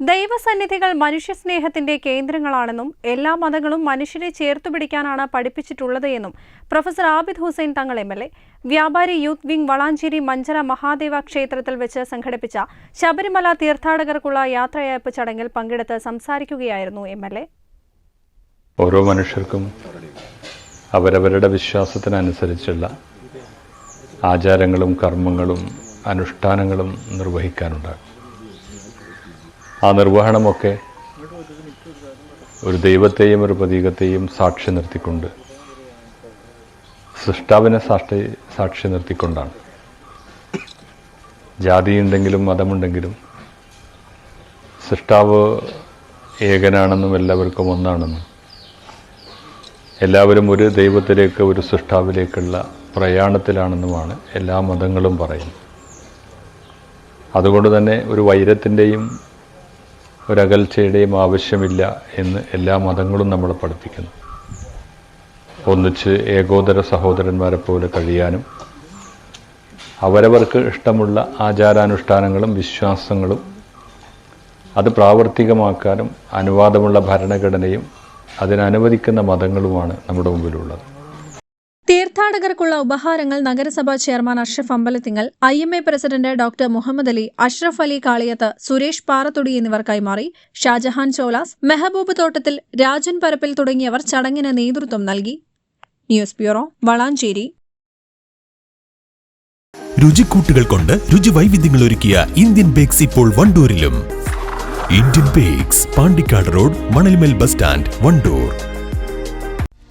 ദൈവസന്നിധികൾ മനുഷ്യസ്നേഹത്തിന്റെ കേന്ദ്രങ്ങളാണെന്നും എല്ലാ മതങ്ങളും മനുഷ്യരെ ചേർത്തു പിടിക്കാനാണ് പഠിപ്പിച്ചിട്ടുള്ളത് എന്നും professor Abid Hussain Thangal M L A. വ്യാപാരി യൂത്ത് വിംഗ് വളാഞ്ചേരി മഞ്ചര മഹാദേവ ക്ഷേത്രത്തിൽ വെച്ച് സംഘടിപ്പിച്ച ശബരിമല തീർത്ഥാടകർക്കുള്ള യാത്രയയപ്പ് ചടങ്ങിൽ പങ്കെടുത്ത് സംസാരിക്കുകയായിരുന്നു എം എൽ എ. ഓരോ മനുഷ്യർക്കും അവരവരുടെ വിശ്വാസത്തിനനുസരിച്ചുള്ള ആചാരങ്ങളും കർമ്മങ്ങളും അനുഷ്ഠാനങ്ങളും നിർവഹിക്കാനുണ്ടാകും. ആ നിർവഹണമൊക്കെ ഒരു ദൈവത്തെയും ഒരു പ്രതീകത്തെയും സാക്ഷി നിർത്തിക്കൊണ്ട് സൃഷ്ടാവിനെ സാക്ഷി സാക്ഷി നിർത്തിക്കൊണ്ടാണ്. ജാതിയുണ്ടെങ്കിലും മതമുണ്ടെങ്കിലും സൃഷ്ടാവ് ഏകനാണെന്നും എല്ലാവർക്കും ഒന്നാണെന്നും എല്ലാവരും ഒരു ദൈവത്തിലേക്ക് ഒരു സൃഷ്ടാവിലേക്കുള്ള പ്രയാണത്തിലാണെന്നുമാണ് എല്ലാ മതങ്ങളും പറയുന്നത്. അതുകൊണ്ട് തന്നെ ഒരു വൈരത്തിന്റെയും ഒരകൽച്ചയുടെയും ആവശ്യമില്ല എന്ന് എല്ലാ മതങ്ങളും നമ്മൾ പഠിപ്പിക്കുന്നു. ഒന്നിച്ച് ഏകോദര സഹോദരന്മാരെ പോലെ കഴിയാനും അവരവർക്ക് ഇഷ്ടമുള്ള ആചാരാനുഷ്ഠാനങ്ങളും വിശ്വാസങ്ങളും അത് പ്രാവർത്തികമാക്കാനും അനുവാദമുള്ള ഭരണഘടനയും അതിനനുവദിക്കുന്ന മതങ്ങളുമാണ് നമ്മുടെ മുമ്പിലുള്ളത്. തീർത്ഥാടകർക്കുള്ള ഉപഹാരങ്ങൾ നഗരസഭാ chairman Ashraf Ambalathingal I M A president doctor Muhammad Ali Ashraf Ali Kaliyath Suresh Parathodi എന്നിവർ കൈമാറി ഷാജഹാൻ ചോലാസ് മെഹബൂബ് തോട്ടത്തിൽ രാജൻ പരപ്പിൽ തുടങ്ങിയവർ ചടങ്ങിന് നേതൃത്വം നൽകി. News bureau Valanchery. രുചിക്കൂട്ടുകൾ കൊണ്ട് രുചി വൈവിധ്യങ്ങൾ ഒരുക്കിയ ഇന്ത്യൻ ബേക്സ് ഇപ്പോൾ വണ്ടൂരിലും. Indian bakes Pandikkad road Manalmel bus stand Wandoor.